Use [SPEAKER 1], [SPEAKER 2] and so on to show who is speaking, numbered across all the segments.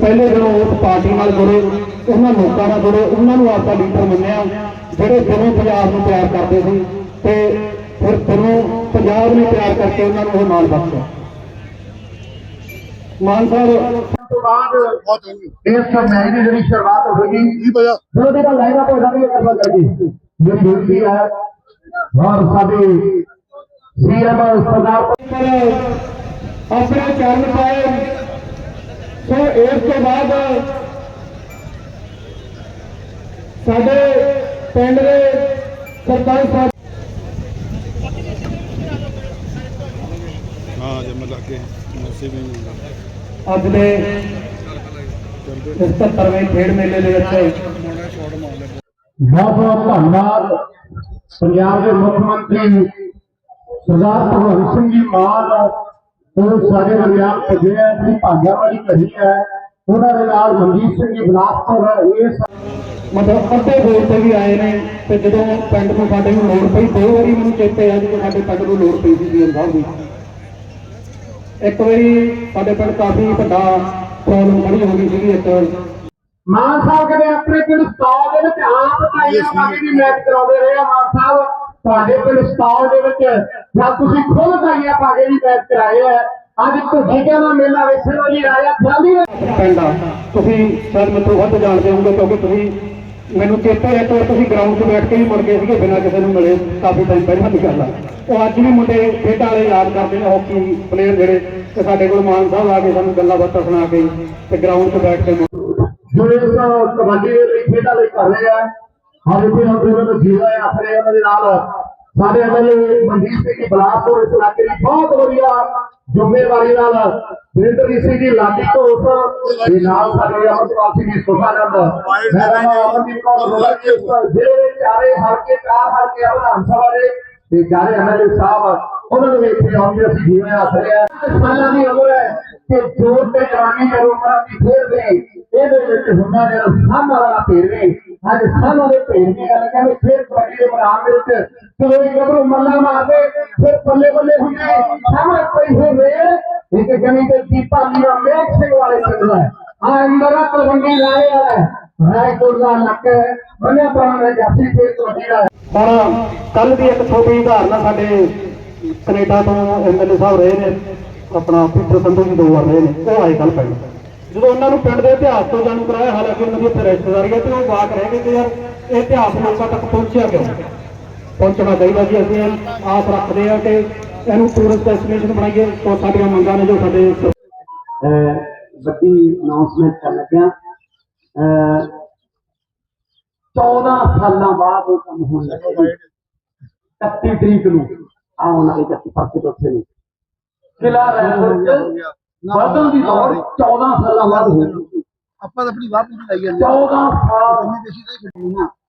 [SPEAKER 1] ਪਹਿਲੇ ਜਦੋਂ ਉਸ ਪਾਰਟੀ ਨਾਲ ਜੁੜੇ ਉਹਨਾਂ ਲੋਕਾਂ ਨਾਲ ਜੁੜੇ ਉਹਨਾਂ ਨੂੰ ਆਪਦਾ ਲੀਡਰ ਮੰਨਿਆ ਜਿਹੜੇ ਦਿਲੋਂ ਪੰਜਾਬ ਨੂੰ ਪਿਆਰ ਕਰਦੇ ਸੀ ਤੇ ਫਿਰ ਦਿਲੋਂ ਪੰਜਾਬ ਨੂੰ ਪਿਆਰ ਕਰਕੇ ਉਹਨਾਂ ਨੂੰ ਉਹ ਮਾਣ ਬਖਸ਼ਿਆ। ਮਾਨ ਸਾਹਿਬ
[SPEAKER 2] ਤੋਂ ਬਾਅਦ ਇਸ ਮੈਚ ਦੀ ਜਿਹੜੀ ਸ਼ੁਰੂਆਤ ਹੋਵੇਗੀ
[SPEAKER 3] ਕੀ ਵਜ੍ਹਾ?
[SPEAKER 2] ਵਿਰੋਧੀ ਦਾ ਲਾਈਨ ਅਪ ਹੋ ਜਾਣੀ ਹੈ ਕਰਵਾ ਕਰਦੀ ਜਿਹੜੀ ਬੇਨਤੀ ਹੈ ਔਰ ਸਾਡੀ ਸੀਐਮ ਸਰਦਾਰ
[SPEAKER 1] ਆਪਣੇ ਚਰਨ ਪਾਏ ਸੋ ਇਸ ਤੋਂ ਬਾਅਦ ਸਾਡੇ ਪਿੰਡ ਦੇ ਸਰਪੰਚ ਸਾਹਿਬ
[SPEAKER 3] ਹਾਂ ਜੇ ਮੈਂ ਲੱਗੇ ਮੈਸੇਜ ਵੀ ਨਹੀਂ ਮਿਲਦਾ
[SPEAKER 1] ਅੱਜ ਦੇ ਇਸ 77ਵੇਂ ਖੇਡ ਮੇਲੇ ਦੇ ਵਿੱਚ
[SPEAKER 2] ਬਹੁਤ ਬਹੁਤ ਧੰਨਵਾਦ। ਪੰਜਾਬ ਦੇ ਮੁੱਖ ਮੰਤਰੀ ਸਰਦਾਰ ਭਗਵੰਤ ਸਿੰਘ ਜੀ ਮਾਨ ਉਹ ਸਾਡੇ ਪੁੱਜੇ ਹੈ ਜਿਹੜੀ ਭਾਗਿਆ ਵਾਲੀ ਘੜੀ ਹੈ ਉਹਨਾਂ ਦੇ ਨਾਲ ਮਨਜੀਤ ਸਿੰਘ ਜੀ ਬਲਾਸਪੁਰ ਇਸ
[SPEAKER 1] ਮਤਲਬ ਅੱਧੇ ਬੋਲ ਤੇ ਵੀ ਆਏ ਨੇ ਤੇ ਜਦੋਂ ਪਿੰਡ ਨੂੰ ਸਾਡੇ ਨੂੰ ਲੋੜ ਪਈ ਦੋ ਵਾਰੀ ਮੈਨੂੰ ਚੇਤੇ ਆ ਜਦੋਂ ਸਾਡੇ ਪਿੰਡ ਨੂੰ ਲੋੜ ਪਈ ਸੀ ਜੀਐਮ ਸਾਹਿਬ ਦੀ। ਇੱਕ ਵਾਰੀ ਸਾਡੇ ਪਿੰਡ ਕਾਫੀ ਵੱਡਾ ਪ੍ਰੋਬਲਮ ਖੜੀ ਹੋ ਗਈ ਸੀਗੀ ਇੱਕ।
[SPEAKER 2] ਮਾਨ ਸਾਹਿਬ ਕਹਿੰਦੇ ਆਪਣੇ ਪਿੰਡ ਸਟਾਲ ਦੇ ਵਿੱਚ ਆਪ ਤਾਈਆਂ ਵਾਲੀ ਦੀ ਮੈਚ ਕਰਾਉਂਦੇ ਰਹੇ ਆ ਮਾਨ ਸਾਹਿਬ। ਤੁਹਾਡੇ ਪਿੰਡ ਸਟਾਲ ਦੇ ਵਿੱਚ ਜਾਂ ਤੁਸੀਂ ਖੁਦ ਤਾਈਆਂ ਪਾ ਕੇ ਵੀ ਮੈਚ ਕਰਾਏ ਆ। ਅੱਜ ਤੁਹਾਡੇ ਦਾ ਮੇਲਾ ਵੇਖਣ ਵਾਲੀ ਆਇਆ ਜਲਦੀ
[SPEAKER 1] ਪਿੰਡ ਆ ਤੁਸੀਂ ਸ਼ਾਇਦ ਮੈਨੂੰ ਵੱਧ ਜਾਣਦੇ ਹੋਵੋਗੇ ਕਿਉਂਕਿ ਤੁਸੀਂ ਮੈਨੂੰ ਚੇਤੇ ਹੈ ਕਿ ਤੁਸੀਂ ਗਰਾਊਂਡ 'ਤੇ ਬੈਠ ਕੇ ਵੀ ਮੁੜ ਗਏ ਸੀਗੇ ਬਿਨਾਂ ਕਿਸੇ ਨੂੰ ਮਿਲੇ। ਕਾਫੀ ਟਾਈਮ ਪਹਿਲਾਂ ਦੀ ਗੱਲ ਆ। ਉਹ ਅੱਜ ਵੀ ਮੁੰਡੇ ਖੇਡਾਂ ਵਾਲੇ ਯਾਦ ਕਰਦੇ ਨੇ ਹਾਕੀ ਪਲੇਅਰ ਜਿਹੜੇ ਤੇ ਸਾਡੇ ਕੋਲ ਮਾਨ ਸਾਹਿਬ ਆ ਕੇ ਸਾਨੂੰ ਗੱਲਾਂ ਬਾਤਾਂ ਸੁਣਾ ਕੇ ਤੇ ਗਰਾਊਂਡ 'ਤੇ ਬੈਠ ਕੇ
[SPEAKER 2] ਜੋ ਇਸ ਕਬੱਡੀ ਦੇ ਲਈ ਖੇਡਾਂ ਲਈ ਕਰ ਰਹੇ ਆ ਨੂੰ ਉਹਨਾਂ ਨੂੰ ਜੀਵਾ ਹੈ ਆਪਣੇ ਉਹਨਾਂ ਦੇ ਨਾਲ ਸਾਡੇ ਐਮਐਲਏ ਮਨਜੀਤ ਸਿੰਘ ਜੀ ਬਲਾਸਪੁਰ ਇਸ ਇਲਾਕੇ ਦੀ ਬਹੁਤ ਵਧੀਆ ਜ਼ਿੰਮੇਵਾਰੀ ਨਾਲ ਬ੍ਰਿੰਦਰ ਸਿੰਘ ਜੀ ਲਾਡੀ ਤੋਂ ਉਸ ਦੇ ਨਾਲ ਸਾਡੇ ਅਮਰਪਾਲ ਸਿੰਘ ਜੀ ਸੁਖਾਨੰਦ ਮੈਡਮ ਅਮਨਦੀਪ ਕੌਰ ਰੋਲਰ ਜਿਹੜੇ ਚਾਰੇ ਹਲਕੇ, ਚਾਰ ਹਲਕੇ ਵਿਧਾਨ ਸਭਾ ਦੇ ਤੇ ਚਾਰੇ ਐਮਐਲਏ ਸਾਹਿਬ, ਉਹਨਾਂ ਨੂੰ ਵੇਖ ਕੇ ਆਉਂਦੇ ਅਸੀਂ ਜਿਵੇਂ ਹੱਸ ਰਹੇ ਆ ਸਾਲਾਂ ਦੀ ਉਮਰ ਹੈ ਕਿ ਜੋਰ ਤੇ ਜਵਾਨੀ ਜਦੋਂ ਉਮਰਾਂ ਦੀ ਫੇਰ ਖੇਡਦੇ ਇਹਦੇ ਵਿੱਚ ਹੁੰਦਾ ਜਿਹੜਾ ਸਾਹਮਣੇ ਵਾਲਾ ਵੀ ਅੱਜ ਸਾਹਮਣੇ ਦੇ ਭੇਰਵੇ ਗੱਲ ਕਹਿੰਦੇ ਫੇਰ ਕਬੱਡੀ ਦੇ ਮੈਦਾਨ ਦੇ ਵਿੱਚ ਜਦੋਂ ਗੱਭਰੂ ਮੱਲਾ ਮਾਰਦੇ, ਫਿਰ ਬੱਲੇ ਬੱਲੇ ਹੁੰਦੇ। ਸਾਹਮਣੇ ਕੋਈ ਹੋ ਇੱਕ ਜਮੀ ਤੇ ਦੀਪਾ ਲੀਆ ਮੇਖ ਸਿੰਘ ਵਾਲੇ ਪਿੰਡ ਦਾ ਆ ਅੰਦਰ ਆ ਲਾਏ ਵਾਲਾ ਰਾਏਕੋਟ ਦਾ ਨੱਕ ਬੰਨਿਆ ਪਾਉਣਾ ਜਾਸੀ ਫੇਰ ਕਬੱਡੀ ਦਾ
[SPEAKER 1] ਹੁਣ ਕੱਲ ਦੀ ਇੱਕ ਛੋਟੀ ਉਦਾਹਰਨ ਸਾਡੇ ਕੈਨੇਡਾ ਤੋਂ ਐਮਐਲਏ ਸਾਹਿਬ ਰਹੇ ਨੇ। ਆਪਣਾ ਪੀਟਰ ਸੰਧੂ ਜੀ ਦੋ ਵਾਰ ਰਹੇ ਨੇ, ਉਹ ਆਏ ਕੱਲ ਪਿੰਡ। ਜਦੋਂ ਉਹਨਾਂ ਨੂੰ ਪਿੰਡ ਦੇ ਇਤਿਹਾਸ ਤੋਂ ਜਾਣੂ ਕਰਾਇਆ, ਹਾਲਾਂਕਿ ਉਹਨਾਂ ਦੀ ਉੱਥੇ ਰਿਸ਼ਤੇਦਾਰੀ ਹੈ ਤੇ ਉਹ ਵਾਕ ਰਹਿ ਗਏ ਕਿ ਯਾਰ, ਇਹ ਇਤਿਹਾਸ ਲੋਕਾਂ ਤੱਕ ਪਹੁੰਚਿਆ ਕਿਉਂ? ਪਹੁੰਚਣਾ ਚਾਹੀਦਾ ਜੀ। ਅਸੀਂ ਆਸ ਰੱਖਦੇ ਆ ਕਿ ਇਹਨੂੰ ਟੂਰਿਸਟ ਡੈਸਟੀਨੇਸ਼ਨ ਬਣਾਈਏ। ਤੋਂ ਸਾਡੀਆਂ ਮੰਗਾਂ ਨੇ ਜੋ ਸਾਡੇ
[SPEAKER 2] ਵੱਡੀ ਅਨਾਉਂਸਮੈਂਟ ਕਰਨ ਲੱਗਿਆ। ਅਹ 14 ਸਾਲਾਂ ਬਾਅਦ ਉਹ ਕੰਮ ਹੋਣ ਲੱਗਾ 31 ਤਰੀਕ ਨੂੰ ਆਉਣ ਵਾਲੇ 31 ਪਾਸੇ ਤੋਂ ਉੱਥੇ ਨੂੰ। ਕਿਲਾ ਰਹਿਣ ਵਧਣ ਦੀ ਦੌੜ 14 ਸਾਲਾਂ ਬਾਅਦ ਹੋਈ
[SPEAKER 3] ਆਪਾਂ ਤਾਂ ਆਪਣੀ ਵਾਹ ਪੂਰੀ ਲਾਈ ਜਾਂਦੇ
[SPEAKER 2] 14 ਸਾਲ
[SPEAKER 3] ਕੰਮੀ ਦੇਸ਼ੀ ਦਾ ਹੀ ਛੱਡੀ ਨਾ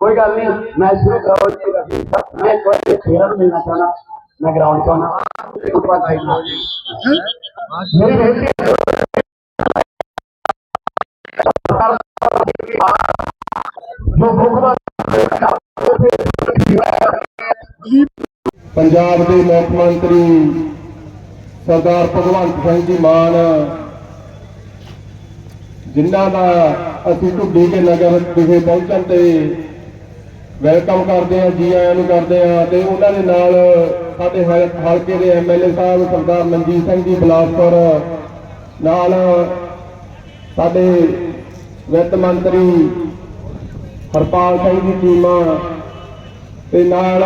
[SPEAKER 2] ਦੇਖ ਲਓ ਇਹ ਨਾ ਤੋਂ ਕਾਲ ਕਹਿੰਦੇ ਨੂੰ ਹਨਾ ਕੋਈ ਗੱਲ ਨਹੀਂ ਮੈਂ ਸ਼ੁਰੂ ਕਰਾਉ ਜੀ ਮੈਂ ਕੋਈ ਖੇਡਾਂ ਨੂੰ ਮਿਲਣਾ ਚਾਹਣਾ ਮੈਂ ਗਰਾਊਂਡ ਤੋਂ ਆਉਣਾ ਇੱਕ ਵਾਰ ਆਈ ਲਓ ਜੀ ਮੇਰੀ ਬੇਨਤੀ ਜੋ
[SPEAKER 1] ਵੈਲਕਮ ਕਰਦੇ ਆ ਜੀ ਆਇਆਂ ਨੂੰ ਕਰਦੇ ਆ ਤੇ ਉਹਨਾਂ ਦੇ ਨਾਲ ਸਾਡੇ ਹਲ- ਹਲਕੇ ਦੇ ਐਮਐਲਏ ਸਾਹਿਬ ਸਰਦਾਰ ਮਨਜੀਤ ਸਿੰਘ ਜੀ ਬਲਾਸਪੁਰ ਨਾਲ ਸਾਡੇ ਵਿੱਤ ਮੰਤਰੀ ਹਰਪਾਲ ਸਿੰਘ ਜੀ ਚੀਮਾ ਤੇ ਨਾਲ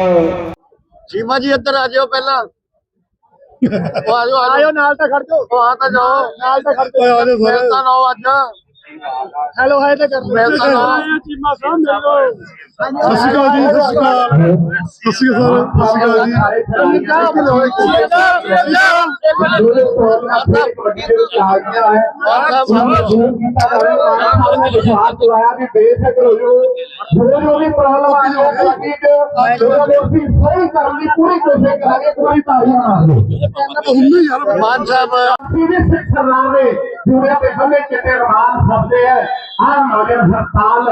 [SPEAKER 3] ਚੀਮਾ ਜੀ ਇੱਧਰ ਆ ਜਾਓ ਪਹਿਲਾਂ। ਉਹ ਆ ਜਾਓ ਆ ਜਾਓ। ਨਾਲ ਤਾਂ ਖੜ ਜਾਓ। ਉਹ ਆ ਤਾਂ ਜਾਓ। ਨਾਲ ਤਾਂ ਖੜ ਜਾਓ। ਆ ਜਾਓ ਸਾਰੇ ਤਾਂ ਨੋ ਅੱਜ। ਹੈਲੋ ਹਾਈ ਤਾਂ ਕਰ ਮੈਂ ਤਾਂ ਚੀਮਾ ਸਾਹਮਣੇ
[SPEAKER 4] ਸਤਿ ਸ਼੍ਰੀ ਅਕਾਲ ਜੀ ਸਤਿ ਸ਼੍ਰੀ ਅਕਾਲ ਸਤਿ ਸ਼੍ਰੀ ਅਕਾਲ ਸਰ ਸਤਿ ਸ਼੍ਰੀ ਅਕਾਲ ਜੀ
[SPEAKER 2] ਦੋਨੇ ਪ੍ਰੋਗਰਾਮ ਫਿਰ ਕਬੱਡੀ ਦੇ ਵਿੱਚ ਆ ਗਿਆ ਹੈ ਸਾਨੂੰ ਜ਼ਰੂਰ ਕੀਤਾ ਜਾਵੇ ਮਾਨ ਸਾਹਿਬ ਨੇ ਵਿਸ਼ਵਾਸ ਦਿਵਾਇਆ ਕਿ ਬੇਸ਼ੱਕ ਹੋ ਜੋ ਜੋ ਜੋ ਵੀ ਪ੍ਰੋਬਲਮ ਆ ਜਾਵੇ ਕਬੱਡੀ ਚ ਜੋ ਜੋ ਅਸੀਂ ਸਹੀ ਕਰਨ ਦੀ ਪੂਰੀ ਕੋਸ਼ਿਸ਼ ਕਰਾਂਗੇ ਕੋਈ ਤਾਰੀ ਮਾਰ ਲਓ
[SPEAKER 3] ਮਾਨ ਸਾਹਿਬ
[SPEAKER 2] सीधे से सरदार ने पूरे पे हमें चिट्टे रमान सबसे है आ मगर हड़ताल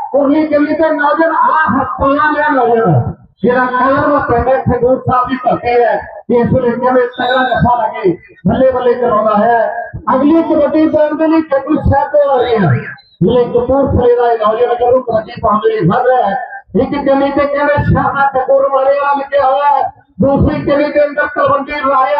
[SPEAKER 2] ਉਰਲੀ ਕਲੀ ਤੇ ਨੌਜਵਾਨ ਆ ਹੱਥਾਂ ਲਿਆ ਨੌਜਵਾਨ ਜਿਹੜਾ ਕਾਰਨ ਪਿੰਡੇ ਖਡੂਰ ਸਾਹਿਬ ਦੀ ਧਰਤੀ ਹੈ ਕਿ ਇਸ ਵੇਲੇ ਕਿਵੇਂ ਤਗੜਾ ਨਫਾ ਲੱਗੇ ਬੱਲੇ ਬੱਲੇ ਕਰਾਉਂਦਾ ਹੈ ਅਗਲੀ ਕਬੱਡੀ ਪਾਉਣ ਦੇ ਲਈ ਕੱਟੂ ਸਾਹਿਬ ਤੋਂ ਆ ਰਹੀ ਹੈ ਜਿਹੜੇ ਕਪੂਰਥਲੇ ਦਾ ਇਹ ਨੌਜਵਾਨ ਕਰੂ ਕਬੱਡੀ ਪਾਉਣ ਦੇ ਲਈ ਵਧ ਰਿਹਾ ਹੈ ਇੱਕ ਕਲੀ ਤੇ ਕਹਿੰਦੇ ਸ਼ਾਨਾ ਕਪੂਰ ਵਾਲੇ ਵਾਲਾ ਲਿਖਿਆ ਹੋਇਆ ਹੈ ਦੂਸਰੀ ਕਲੀ ਦੇ ਅੰਦਰ ਤਲਵੰਡੀ ਰਾਏ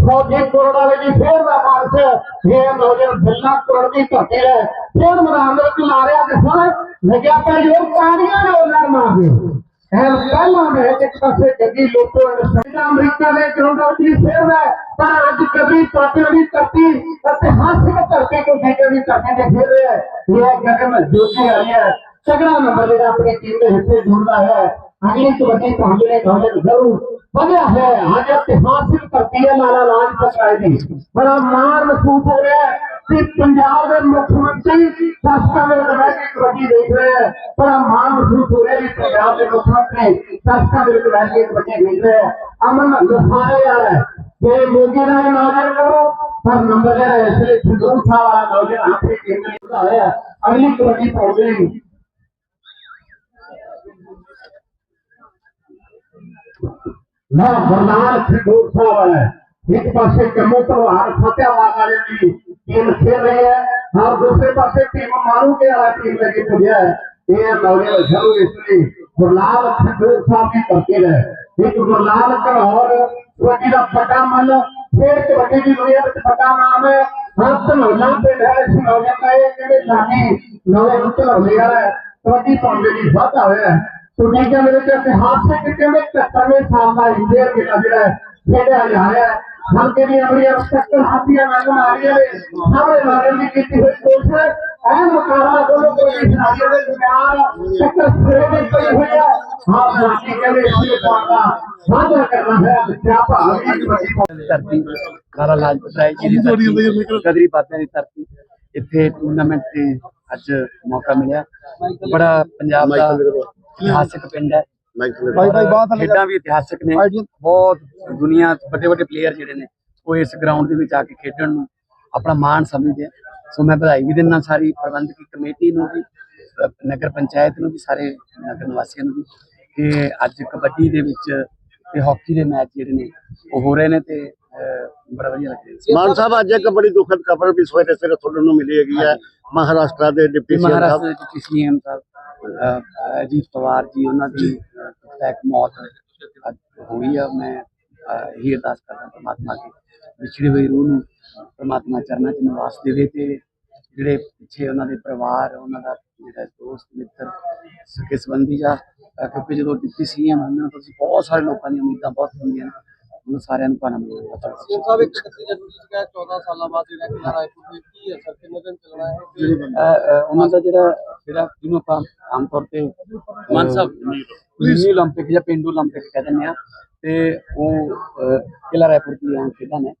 [SPEAKER 2] ਫੌਜੀ ਕੋਲ ਵਾਲੇ ਦੀ ਫੇਰ ਦਾ ਮਾਰਸ ਇਹ ਨੌਜਵਾਨ ਬਿੱਲਾ ਕੋਲ ਦੀ ਧਰਤੀ ਹੈ ਫੇਰ ਮੈਦਾਨ ਦੇ ਵਿੱਚ ਮਾਰਿਆ ਤੇ ਹੁਣ ਲੱਗਿਆ ਪਿਆ ਜੋ ਕਾਰੀਆਂ ਨੇ ਉਹਨਾਂ ਨੂੰ ਮਾਰ ਦਿਓ ਇਹ ਪਹਿਲਾ ਮੈਚ ਇੱਕ ਪਾਸੇ ਗੱਡੀ ਲੋਟੋ ਐਂਡ ਸੈਂਟਰ ਅਮਰੀਕਾ ਦੇ ਗਰਾਊਂਡ ਵਿੱਚ ਫੇਰ ਹੈ ਪਰ ਅੱਜ ਕਦੀ ਪਾਪੇ ਦੀ ਧਰਤੀ ਇਤਿਹਾਸਿਕ ਧਰਤੀ ਤੋਂ ਜੇਕਰ ਦੀ ਧਰਤੀ ਤੇ ਫੇਰ ਰਿਹਾ ਹੈ। ਇਹ ਗਗਨ ਜੋਤੀ ਆ ਰਹੀ ਹੈ। ਤਗੜਾ ਨੰਬਰ ਜਿਹੜਾ ਆਪਣੀ ਟੀਮ ਦੇ ਹਿੱਸੇ ਜੁੜਦਾ ਹੈ। ਅਗਲੀ ਕਬੱਡੀ ਪਹੁੰਚਣੇ ਨੌਜਵਾਨ ਜ਼ਰੂਰ ਵਧਿਆ ਹੈ ਅੱਜ ਇਤਿਹਾਸਿਕ ਧਰਤੀ ਹੈ ਲਾਲਾ ਲਾਜਪਤ ਰਾਏ ਦੀ ਬੜਾ ਮਾਣ ਮਹਿਸੂਸ ਹੋ ਰਿਹਾ ਹੈ ਕਿ ਪੰਜਾਬ ਦੇ ਮੁੱਖ ਮੰਤਰੀ ਦਰਸ਼ਕਾਂ ਦੇ ਵਿੱਚ ਬੈਠ ਕੇ ਕਬੱਡੀ ਦੇਖ ਰਹੇ ਹੈ ਬੜਾ ਮਾਣ ਮਹਿਸੂਸ ਹੋ ਰਿਹਾ ਕਿ ਪੰਜਾਬ ਦੇ ਮੁੱਖ ਮੰਤਰੀ ਦਰਸ਼ਕਾਂ ਦੇ ਵਿੱਚ ਬੈਠ ਕੇ ਕਬੱਡੀ ਦੇਖ ਰਹੇ ਹੈ ਅਮਨ ਲਸਾਰੇ ਆ ਰਿਹਾ ਹੈ ਕਿ ਮੋਗੇ ਦਾ ਇਹ ਨੌਜਵਾਨ ਕਰੋ ਪਰ ਨੰਬਰ ਜਿਹੜਾ ਹੈ ਇਸ ਲਈ ਸੰਦੂਰ ਸਾਹਿਬ ਵਾਲਾ ਨੌਜਵਾਨ ਆਪਣੀ ਟੀਮ ਨੇ ਦਿੱਤਾ ਨਾ ਬਰਨਾਲ ਖਡੂਰ ਸਾਹਿਬ ਵਾਲਾ, ਇੱਕ ਪਾਸੇ ਕੰਮੋ ਪਰਿਵਾਰ ਫਤਿਆਬਾਦ ਵਾਲੇ ਦੀ ਟੀਮ ਖੇਡ ਰਹੀ ਹੈ ਔਰ ਦੂਸਰੇ ਪਾਸੇ ਟੀਮ ਮਾਰੂ ਕੇ ਵਾਲਾ ਟੀਮ ਲੈ ਕੇ ਪੁੱਜਿਆ ਹੈ। ਇਹ ਨੌਜਵਾਨ ਜ਼ਰੂਰ ਇਸ ਲਈ ਗੁਰਲਾਲ ਖਡੂਰ ਸਾਹਿਬ ਦੀ ਧਰਤੀ ਹੈ। ਇੱਕ ਗੁਰਲਾਲ ਘਨੌਰ ਕਬੱਡੀ ਦਾ ਪਟਾ ਮੱਲ, ਫੇਰ ਕਬੱਡੀ ਦੀ ਦੁਨੀਆ ਵਿੱਚ ਪਟਾ ਨਾਮ ਹੈ। ਹਰ ਧਨੌਲਾ ਪਿੰਡ ਹੈ, ਇਸ ਨੌਜਵਾਨ ਦਾ ਇਹ ਜਿਹੜੇ ਲਾਗੀ ਨੌਜਵਾਨ ਧਨੌਲੇ ਵਾਲਾ ਹੈ ਕਬੱਡੀ ਪਾਉਂਦੇ ਦੀ ਵਾਧਾ ਹੋਇਆ ਦੇ ਵਿੱਚ ਇਤਿਹਾਸਿਕ ਕਹਿੰਦੇ 71 ਸਾਲ ਦਾ ਇੰਡੀਆ ਕਿਲਾ ਜਿਹੜਾ ਹੈ ਖੇਡਿਆ ਜਾ ਰਿਹਾ ਹੈ। ਹਲਕੇ ਦੀ ਅਮਰੀਆ ਸੱਕਰ ਹਾਥੀਆਂ ਨਾਲ ਮਾਰੀਆਂ ਨੇ ਸਾਹਮਣੇ ਮਾਰਨ ਦੀ ਕੀਤੀ ਹੋਈ ਕੋਸ਼ਿਸ਼ ਐ ਮੁਕਾਬਲਾ ਦੋਨੋਂ ਕੋਈ ਖਿਡਾਰੀਆਂ ਦੇ ਦਰਮਿਆਨ ਸੱਕਰ ਸਿਰੇ ਦੇ ਪਈ ਹੋਈ ਹੈ। ਹਾਂ ਰਾਜੀ ਕਹਿੰਦੇ ਇਸ ਲਈ ਪਾਉਂਦਾ ਵਾਧਾ ਕਰਨਾ ਹੈ ਸਿਆਪਾ ਅਗਲੀ ਕਬੱਡੀ
[SPEAKER 5] ਧਰਤੀ ਲਾਲਾ ਲਾਜਪਤ ਰਾਏ ਜੀ ਦੀ ਧਰਤੀ ਕਦਰੀ ਬਾਤਿਆਂ ਦੀ ਧਰਤੀ। ਇੱਥੇ ਟੂਰਨਾਮੈਂਟ ਤੇ ਅੱਜ ਮੌਕਾ ਮਿਲਿਆ। ਬੜਾ ਪੰਜਾਬ ਦਾ ਇਤਿਹਾਸਿਕ ਪਿੰਡ ਹੈ। ਖੇਡਾਂ ਵੀ ਇਤਿਹਾਸਿਕ ਨੇ। ਬਹੁਤ ਦੁਨੀਆ ਵੱਡੇ ਵੱਡੇ ਪਲੇਅਰ ਜਿਹੜੇ ਨੇ ਉਹ ਇਸ ਗਰਾਊਂਡ ਦੇ ਵਿੱਚ ਆ ਕੇ ਖੇਡਣ ਨੂੰ ਆਪਣਾ ਮਾਣ ਸਮਝਦੇ ਆ। ਸੋ ਮੈਂ ਵਧਾਈ ਵੀ ਦਿੰਦਾ ਸਾਰੀ ਪ੍ਰਬੰਧਕੀ ਕਮੇਟੀ ਨੂੰ ਵੀ ਨਗਰ ਪੰਚਾਇਤ ਨੂੰ ਵੀ ਸਾਰੇ ਨਗਰ ਨਿਵਾਸੀਆਂ ਨੂੰ ਵੀ ਕਿ ਅੱਜ ਕਬੱਡੀ ਦੇ ਵਿੱਚ ਤੇ ਹਾਕੀ ਦੇ ਮੈਚ ਜਿਹੜੇ ਨੇ ਉਹ ਹੋ ਰਹੇ ਨੇ ਤੇ ਬੜਾ ਵਧੀਆ ਲੱਗ ਰਿਹਾ।
[SPEAKER 3] ਮਾਨ ਸਾਹਿਬ ਅੱਜ ਇੱਕ ਬੜੀ ਦੁਖਦ ਖਬਰ ਵੀ ਸਵੇਰੇ ਸਵੇਰੇ ਤੁਹਾਨੂੰ ਮਿਲੀ ਹੈਗੀ ਹੈ। ਮਹਾਰਾਸ਼ਟਰ ਦੇ ਡਿਪਟੀ ਸੀਐਮ
[SPEAKER 5] ਮਹਾਰਾਸ਼ਟਰ
[SPEAKER 3] ਸਾਹਿਬ
[SPEAKER 5] ਦੇ ਡਿਪਟੀ ਸੀਐਮ ਸਾਹਿਬ। ਅਜੀਤ ਪਵਾਰ ਜੀ ਉਹਨਾਂ ਦੀ ਤੈਕ ਮੌਤ ਅੱਜ ਹੋਈ ਆ। ਮੈਂ ਅਹ, ਅਰਦਾਸ ਕਰਦਾ ਪਰਮਾਤਮਾ ਦੀ ਵਿਛੜੇ ਹੋਏ ਰੂਹ ਨੂੰ ਪਰਮਾਤਮਾ ਚਰਨਾਂ 'ਚ ਨਿਵਾਸ ਦੇਵੇ ਤੇ ਜਿਹੜੇ ਪਿੱਛੇ ਉਹਨਾਂ ਦੇ ਪਰਿਵਾਰ ਉਹਨਾਂ ਦਾ ਜਿਹੜਾ ਦੋਸਤ ਮਿੱਤਰ ਸਕੇ ਸੰਬੰਧੀ ਜਾਂ ਕਿਉਂਕਿ ਜਦੋਂ ਡਿਪਟੀ ਸੀਐਮ ਹੁੰਦੇ ਨੇ ਤੁਸੀਂ ਬਹੁਤ ਸਾਰੇ ਲੋਕਾਂ ਦੀਆਂ ਉਮੀਦਾਂ ਬਹੁਤ ਹੁੰਦੀਆਂ ਨੇ। ਉਹਨਾਂ ਸਾਰਿਆਂ ਨੂੰ ਪਾਣਾ ਮਿਲਦਾ
[SPEAKER 6] ਸਾਹਿਬ ਇੱਕ 31 ਜਨਵਰੀ ਸੀ ਕਿ 14 ਸਾਲਾਂ ਬਾਅਦ ਜਿਹੜਾ ਕਿਲਾ ਰਾਏਪੁਰ ਦੇ ਕੀ ਅਸਰ ਕਿੰਨੇ ਦਿਨ ਚੱਲਣਾ ਹੈ ਤੇ
[SPEAKER 5] ਅਹ ਅਹ ਉਹਨਾਂ ਦਾ ਜਿਹੜਾ ਜਿਹੜਾ ਜਿਹਨੂੰ ਆਪਾਂ ਆਮ ਤੌਰ ਤੇ ਮਨ ਸਾਹਿਬ ਮਿਨੀ 올림픽 ਜਾਂ ਪਿੰਡੂ 올림픽 ਕਹਿ ਦਿੰਦੇ ਆ ਤੇ ਉਹ ਅਹ, ਕਿਲ੍ਹਾ ਰਾਏਪੁਰ ਦੀਆਂ ਖੇਡਾਂ ਨੇ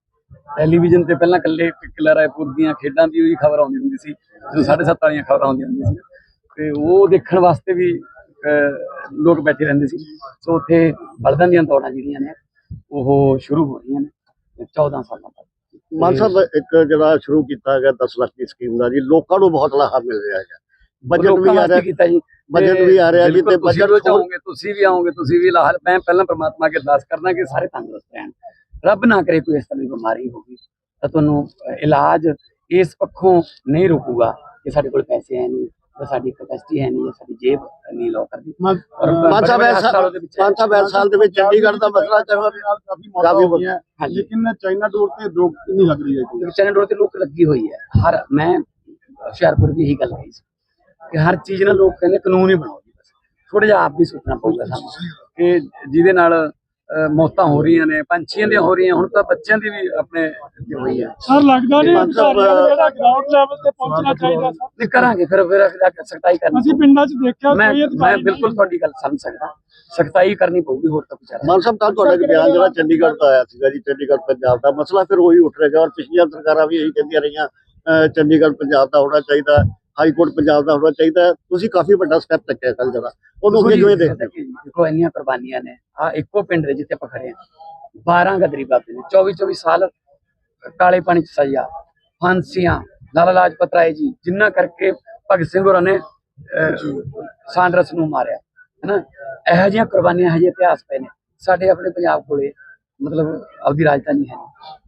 [SPEAKER 5] ਟੈਲੀਵਿਜ਼ਨ ਤੇ ਪਹਿਲਾਂ ਇਕੱਲੇ ਕਿਲ੍ਹਾ ਰਾਏਪੁਰ ਦੀਆਂ ਖੇਡਾਂ ਦੀ ਹੀ ਖਬਰ ਆਉਂਦੀ ਹੁੰਦੀ ਸੀ ਜਦੋਂ 7:30 ਵਾਲੀਆਂ ਖਬਰਾਂ ਆਉਂਦੀਆਂ ਹੁੰਦੀਆਂ ਸੀ ਤੇ ਉਹ ਦੇਖਣ ਵਾਸਤੇ ਵੀ ਅਹ, ਲੋਕ ਬੈਠੇ ਰਹਿੰਦੇ ਸੀ ਸੋ ਉੱਥੇ ਬਲਦਾਂ ਦੀਆਂ ਦੌੜਾਂ ਜਿਹੜੀਆਂ ਨੇ ਉਹ ਸ਼ੁਰੂ ਹੋ ਰਹੀਆਂ ਨੇ 14 ਸਾਲਾਂ ਤੱਕ
[SPEAKER 3] ਮਾਨ ਸਾਹਿਬ ਇੱਕ ਜਿਹੜਾ ਸ਼ੁਰੂ ਕੀਤਾ ਹੈਗਾ 10 ਲੱਖ ਦੀ ਸਕੀਮ ਦਾ ਜੀ ਲੋਕਾਂ ਨੂੰ ਬਹੁਤ ਲਾਹਾ ਮਿਲ ਰਿਹਾ ਹੈਗਾ। ਬਜਟ ਵੀ ਆ ਰਿਹਾ
[SPEAKER 5] ਕੀਤਾ ਜੀ।
[SPEAKER 3] ਬਜਟ ਵੀ ਆ ਰਿਹਾ ਜੀ ਤੇ ਬਜਟ
[SPEAKER 5] ਚਾਹੋਗੇ ਤੁਸੀਂ ਵੀ ਆਓਗੇ ਤੁਸੀਂ ਵੀ ਲਾਹਰ ਮੈਂ ਪਹਿਲਾਂ ਪ੍ਰਮਾਤਮਾ ਅੱਗੇ ਅਰਦਾਸ ਕਰਦਾ ਕਿ ਸਾਰੇ ਤੰਦਰੁਸਤ ਰਹਿਣ। ਰੱਬ ਨਾ ਕਰੇ ਕੋਈ ਇਸ ਤਰ੍ਹਾਂ ਦੀ ਬਿਮਾਰੀ ਹੋਵੇ ਤਾਂ ਤੁਹਾਨੂੰ ਇਲਾਜ ਇਸ ਪੱਖੋਂ ਨਹੀਂ ਰੁਕੂਗਾ ਕਿ ਸਾਡੇ ਕੋਲ ਪੈਸੇ ਹੈ ਨਹੀਂ। ਪਰ ਸਾਡੀ ਕੈਪੈਸਿਟੀ ਹੈ ਨਹੀਂ ਹੈ, ਸਾਡੀ ਜੇਬ ਨਹੀਂ ਲੋ ਕਰਦੀ
[SPEAKER 3] ਪੰਜ ਪੰਜ ਸਾਲ ਦੇ ਵਿੱਚ ਚੰਡੀਗੜ੍ਹ ਦਾ ਮਸਲਾ
[SPEAKER 4] ਕਾਫੀ ਮੌਕਾ ਹੋ। ਲੇਕਿਨ ਚਾਈਨਾ ਡੋਰ ਤੇ ਰੋਕ ਨਹੀਂ ਲੱਗ ਰਹੀ ਹੈ
[SPEAKER 5] ਚੈਨਲ ਰੋਡ ਤੇ ਲੋਕ ਲੱਗੀ ਹੋਈ ਹੈ। ਹਰ ਮੈਂ ਹੁਸ਼ਿਆਰਪੁਰ ਵੀ ਇਹੀ ਗੱਲ ਕਹੀ ਸੀ ਕਿ ਹਰ ਚੀਜ਼ ਨਾਲ ਲੋਕ ਕਹਿੰਦੇ ਕਾਨੂੰਨ ਹੀ ਬਣਾਓ ਥੋੜਾ ਜਿਹਾ ਆਪ ਵੀ ਸੋਚਣਾ ਪਊਗਾ ਸਾਨੂੰ ਕਿ ਜਿਹਦੇ ਨਾਲ ਮੌਤਾਂ ਹੋ ਰਹੀਆਂ ਨੇ ਪੰਛੀਆਂ ਦੀਆਂ ਹੋ ਰਹੀਆਂ ਹੁਣ ਤਾਂ ਬੱਚਿਆਂ ਦੀ ਵੀ ਆਪਣੇ ਇੱਥੇ ਹੋਈ ਹੈ
[SPEAKER 7] ਸਰ ਲੱਗਦਾ ਨਹੀਂ ਜਿਹੜਾ ਗਰਾਊਂਡ ਲੈਵਲ ਤੇ ਪਹੁੰਚਣਾ ਚਾਹੀਦਾ ਸਰ।
[SPEAKER 5] ਤੇ ਕਰਾਂਗੇ ਫਿਰ ਫਿਰ ਸਖਤਾਈ ਕਰਨੀ
[SPEAKER 7] ਅਸੀਂ ਪਿੰਡਾਂ 'ਚ ਦੇਖਿਆ
[SPEAKER 5] ਮੈਂ ਮੈਂ ਬਿਲਕੁਲ ਤੁਹਾਡੀ ਗੱਲ ਸਮਝ ਸਕਦਾ। ਸਖਤਾਈ ਕਰਨੀ ਪਊਗੀ ਹੋਰ ਤਾਂ ਕੁਛ
[SPEAKER 3] ਮਾਨ ਸਾਹਿਬ ਕੱਲ ਤੁਹਾਡਾ ਬਿਆਨ ਜਿਹੜਾ ਚੰਡੀਗੜ੍ਹ ਤੋਂ ਆਇਆ ਸੀਗਾ ਜੀ ਚੰਡੀਗੜ੍ਹ ਪੰਜਾਬ ਦਾ ਮਸਲਾ ਫਿਰ ਉਹੀ ਉੱਠ ਰਿਹਾ ਔਰ ਪਿਛਲੀਆਂ ਸਰਕਾਰਾਂ ਵੀ ਇਹੀ ਕਹਿੰਦੀਆਂ ਰਹੀਆਂ ਚੰਡੀਗੜ੍ਹ ਪੰਜਾਬ ਦਾ ਹੋਣਾ ਚਾਹੀਦਾ। ਹਾਈ ਕੋਰਟ ਪੰਜਾਬ ਦਾ ਹੋਣਾ ਚਾਹੀਦਾ ਤੁਸੀਂ ਕਾਫੀ ਵੱਡਾ ਸਟੈਪ ਚੱਕਿਆ ਕੱਲ ਜਿਹੜਾ। ਉਹਨੂੰ ਅੱਗੇ ਕਿਵੇਂ ਦੇਖਦੇ?
[SPEAKER 5] ਦੇਖੋ ਇੰਨੀਆਂ ਕੁਰਬਾਨੀਆਂ ਨੇ। ਆ ਇੱਕੋ ਪਿੰਡ ਦੇ ਜਿੱਥੇ ਆਪਾਂ ਖੜੇ ਆ 12 ਗਦਰੀ ਬਾਬੇ ਨੇ। 24 24 ਸਾਲ ਕਾਲੇ ਪਾਣੀ ਚ ਸਜ਼ਾ ਫਾਂਸੀਆਂ ਲਾਲਾ ਲਾਜਪਤ ਰਾਏ ਜੀ ਜਿੰਨਾ ਕਰਕੇ ਭਗਤ ਸਿੰਘ ਹੋਰਾਂ ਨੇ ਸਾਂਡਰਸ ਨੂੰ ਮਾਰਿਆ। ਹੈਨਾ? ਇਹੋ ਜਿਹੀਆਂ ਕੁਰਬਾਨੀਆਂ ਇਹੋ ਜਿਹੇ ਇਤਿਹਾਸ ਪਏ ਨੇ। ਸਾਡੇ ਆਪਣੇ ਪੰਜਾਬ ਕੋਲੇ ਮਤਲਬ ਆਪਦੀ ਰਾਜਧਾਨੀ ਹੈ।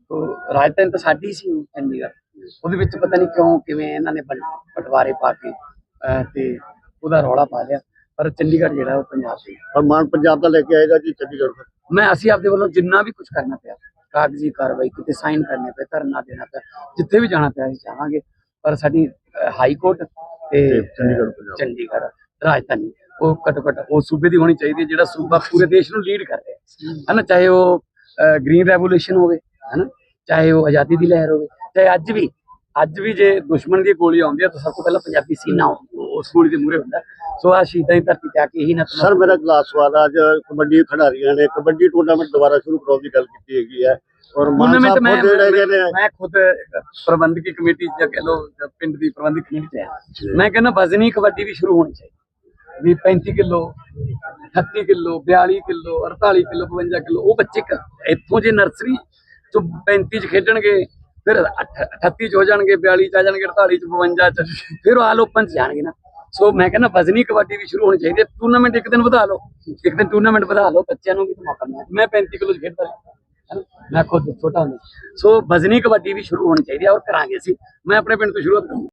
[SPEAKER 5] ਤੋ ਰਾਜਧਾਨੀ ਤਾਂ ਸਾਡੀ ਸੀ ਚੰਡੀਗੜ੍ਹ। ਉਹਦੇ ਵਿੱਚ ਪਤਾ ਨਹੀਂ ਕਿਉਂ ਕਿਵੇਂ ਇਹਨਾਂ ਨੇ ਬਟਵਾਰੇ ਪਾ ਕੇ ਤੇ ਉਹਦਾ ਰੌਲਾ ਪਾ ਲਿਆ ਪਰ ਚੰਡੀਗੜ੍ਹ ਜਿਹੜਾ ਉਹ ਪੰਜਾਬ ਦੀ
[SPEAKER 3] ਪਰ ਮਾਨ ਪੰਜਾਬ ਦਾ ਲੈ ਕੇ ਆਏਗਾ ਜੀ ਚੰਡੀਗੜ੍ਹ।
[SPEAKER 5] ਮੈਂ ਅਸੀਂ ਆਪਦੇ ਵੱਲੋਂ ਜਿੰਨਾ ਵੀ ਕੁਝ ਕਰਨਾ ਪਿਆ ਕਾਗਜ਼ੀ ਕਾਰਵਾਈ ਕਿਤੇ ਸਾਈਨ ਕਰਨੇ ਪਏ ਧਰਨਾ ਦੇਣਾ ਪਿਆ ਜਿੱਥੇ ਵੀ ਜਾਣਾ ਪਿਆ ਅਸੀਂ ਜਾਵਾਂਗੇ ਪਰ ਸਾਡੀ ਹਾਈ ਕੋਰਟ ਤੇ
[SPEAKER 3] ਚੰਡੀਗੜ੍ਹ।
[SPEAKER 5] ਚੰਡੀਗੜ੍ਹ ਰਾਜਧਾਨੀ ਉਹ ਘੱਟੋ ਘੱਟ ਉਹ ਸੂਬੇ ਦੀ ਹੋਣੀ ਚਾਹੀਦੀ ਹੈ ਜਿਹੜਾ ਸੂਬਾ ਪੂਰੇ ਦੇਸ਼ ਨੂੰ ਲੀਡ ਕਰ ਰਿਹਾ ਹੈ ਨਾ ਚਾਹੇ ਉਹ ਗ੍ਰੀਨ ਰੈਵੋਲੂਸ਼ਨ ਹੋਵੇ ਹੈ ਨਾ ਚਾਹੇ ਉਹ ਆਜ਼ਾਦੀ ਦੀ ਲਹਿਰ ਹੋਵੇ ਚਾਹੇ ਅੱਜ ਵੀ ਅੱਜ ਵੀ ਜੇ ਦੁਸ਼ਮਣ ਦੀ ਗੋਲੀ ਆਉਂਦੀ ਹੈ ਤਾਂ ਸਭ ਤੋਂ ਪਹਿਲਾਂ ਪੰਜਾਬੀ ਸੀਨਾ ਉਸ ਗੋਲੀ ਦੇ ਮੂਹਰੇ ਹੁੰਦਾ। ਸੋ ਆ ਸ਼ਹੀਦਾਂ ਦੀ ਧਰਤੀ ਤੇ ਆ ਕੇ ਇਹੀ ਨਾ
[SPEAKER 3] ਸਰ ਮੇਰਾ ਕਲਾਸ ਸਵਾਲ ਆ, ਅੱਜ ਕਬੱਡੀ ਖਿਡਾਰੀਆਂ ਨੇ ਕਬੱਡੀ ਟੂਰਨਾਮੈਂਟ ਦੁਬਾਰਾ ਸ਼ੁਰੂ ਕਰਾਉਣ ਦੀ ਗੱਲ ਕੀਤੀ ਹੈਗੀ ਹੈ। ਔਰ
[SPEAKER 5] ਟੂਰਨਾਮੈਂਟ ਮੈਂ ਮੈਂ ਖੁਦ ਪ੍ਰਬੰਧਕੀ ਕਮੇਟੀ ਜਾਂ ਕਹ ਲੋ ਪਿੰਡ ਦੀ ਪ੍ਰਬੰਧਕ ਕਮੇਟੀ ਆ ਮੈਂ ਕਹਿੰਦਾ ਵਜ਼ਨੀ ਕਬੱਡੀ ਵੀ ਸ਼ੁਰੂ ਹੋਣੀ ਚਾਹੀਦੀ। ਵੀ 35 kilo 38 kilo 42 kilo 48 kilo 52 kilo ਉਹ ਬੱਚੇ ਇੱਥੋਂ ਜੇ ਨਰਸਰੀ ਤੋਂ 35 ਚ ਖੇਡਣਗੇ ਫਿਰ ਅੱਠ- 38 ਚ ਹੋ ਜਾਣਗੇ 42 ਚ ਆ ਜਾਣਗੇ 48 ਚ 52 ਚ, ਫਿਰ ਉਹ ਆਲ ਓਪਨ ਚ ਜਾਣਗੇ ਨਾ। ਸੋ ਮੈਂ ਕਹਿੰਦਾ ਵਜ਼ਨੀ ਕਬੱਡੀ ਵੀ ਸ਼ੁਰੂ ਹੋਣੀ ਚਾਹੀਦੀ ਹੈ। ਟੂਰਨਾਮੈਂਟ ਇੱਕ ਦਿਨ ਵਧਾ ਲਓ। ਇੱਕ ਦਿਨ ਟੂਰਨਾਮੈਂਟ ਵਧਾ ਲਓ, ਬੱਚਿਆਂ ਨੂੰ ਵੀ ਮੌਕਾ ਮਿਲੇ ਮੈਂ 35 ਕਿਲੋ ਚ ਖੇਡਦਾ ਰਿਹਾ। ਮੈਂ ਖੁਦ ਛੋਟਾ ਹੁੰਦਾ। ਸੋ ਵਜ਼ਨੀ ਕਬੱਡੀ ਵੀ ਸ਼ੁਰੂ ਹੋਣੀ ਚਾਹੀਦੀ ਹੈ ਔਰ ਕਰਾਂਗੇ ਅਸੀਂ। ਮੈਂ ਆਪਣੇ ਪਿੰਡ ਤੋਂ ਸ਼ੁਰੂਆਤ ਕਰਾਂਗਾ।